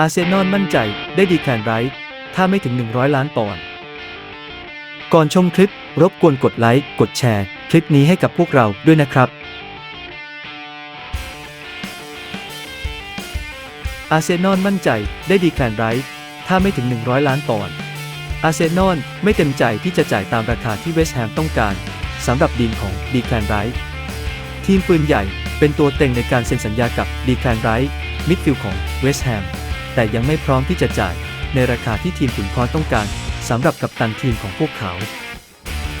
อาร์เซนอลมั่นใจได้ดีแคลนไรท์ถ้าไม่ถึง 100 ล้านปอนด์ก่อนชมคลิปรบกวนกดไลค์ กดแชร์ คลิปนี้ให้กับพวกเราด้วยนะครับ อาร์เซนอลมั่นใจได้ดีแคลนไรท์ถ้าไม่ถึง 100 ล้านปอนด์อาร์เซนอลไม่เต็มใจที่จะจ่ายตามราคาที่เวสต์แฮมต้องการสำหรับดีลของดีแคลนไรท์ทีมปืนใหญ่เป็นตัวเต็งในการเซ็นสัญญากับดีแคลนไรท์มิดฟิลด์ของเวสต์แฮม แต่ยังไม่พร้อมที่จะจ่าย ในราคาที่ทีมขุนพรต้องการสำหรับกัปตันทีมของพวกเขา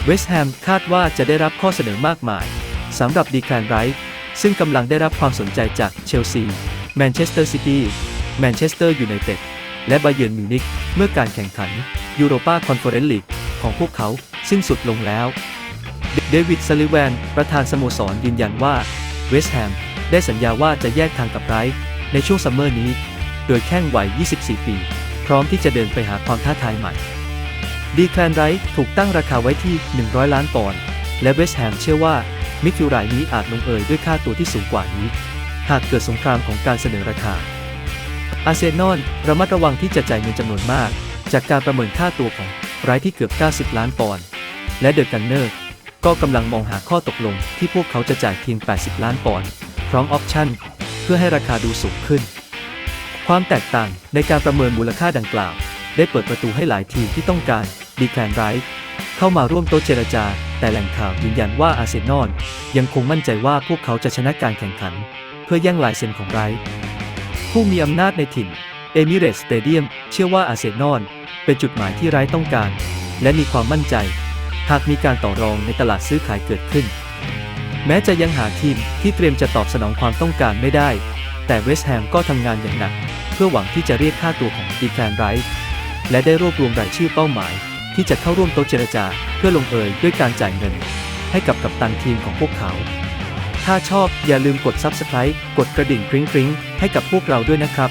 เวสต์แฮมคาดว่าจะได้รับข้อเสนอมากมายสำหรับดีแคนไรท์ซึ่งกำลังได้รับความสนใจจากเชลซีแมนเชสเตอร์ซิตี้แมนเชสเตอร์ยูไนเต็ดและบาเยิร์นมิวนิกเมื่อการแข่งขันยูโรปาคอนเฟอเรนซ์ลีกของพวกเขาสิ้นสุดลงแล้ว เดวิดซัลลิแวน ประธานสโมสรยืนยันว่าเวสต์แฮมได้สัญญาว่าจะแยกทางกับไรท์ในช่วงซัมเมอร์นี้ โดยแข้งวัย 24 ปี พร้อมที่จะเดินไปหาความท้าทายใหม่ ดีแคลนไรท์ถูกตั้งราคาไว้ที่ 100 ล้านปอนด์ และเวสแฮมเชื่อว่า มิดฟิลด์รายนี้อาจลงเอยด้วยค่าตัวที่สูงกว่านี้ หากเกิดสงครามของการเสนอราคา อาร์เซนอลระมัดระวังที่จะจ่ายเงินจำนวนมาก จากการประเมินค่าตัวของไรท์ที่เกือบ 90 ล้านปอนด์ และเดอะกันเนอร์ก็กำลังมองหาข้อตกลงที่พวกเขาจะจ่ายเพียง 80 ล้านปอนด์พร้อมออปชั่น เพื่อให้ราคาดูสูงขึ้น ความแตกต่างในการประเมินมูลค่าดังกล่าว ได้เปิดประตูให้หลายทีมที่ต้องการดีแคลนไรท์เข้ามาร่วมโต๊ะเจรจา แต่แหล่งข่าวยืนยันว่าอาร์เซนอลยังคงมั่นใจว่าพวกเขาจะชนะการแข่งขัน เพื่อแย่งลายเซ็นของไรท์ผู้มีอำนาจในถิ่นเอมิเรตสเตเดียมเชื่อว่าอาร์เซนอลเป็นจุดหมายที่ไรท์ต้องการ และมีความมั่นใจ หากมีการต่อรองในตลาดซื้อขายเกิดขึ้น แม้จะยังหาทีมที่เตรียมจะตอบสนองความต้องการไม่ได้ แต่เวสต์แฮมก็ทำงานอย่างหนัก เพื่อหวังที่จะเรียกค่าตัวของดีแคนไรท์และได้รวบรวมรายชื่อเป้าหมาย ที่จะเข้าร่วมโต๊ะเจรจาเพื่อลงเอยด้วยการจ่ายเงิน ให้กับกัปตันทีมของพวกเขา ถ้าชอบอย่าลืมกด Subscribe กดกระดิ่งกริ๊งๆให้กับพวกเราด้วยนะครับ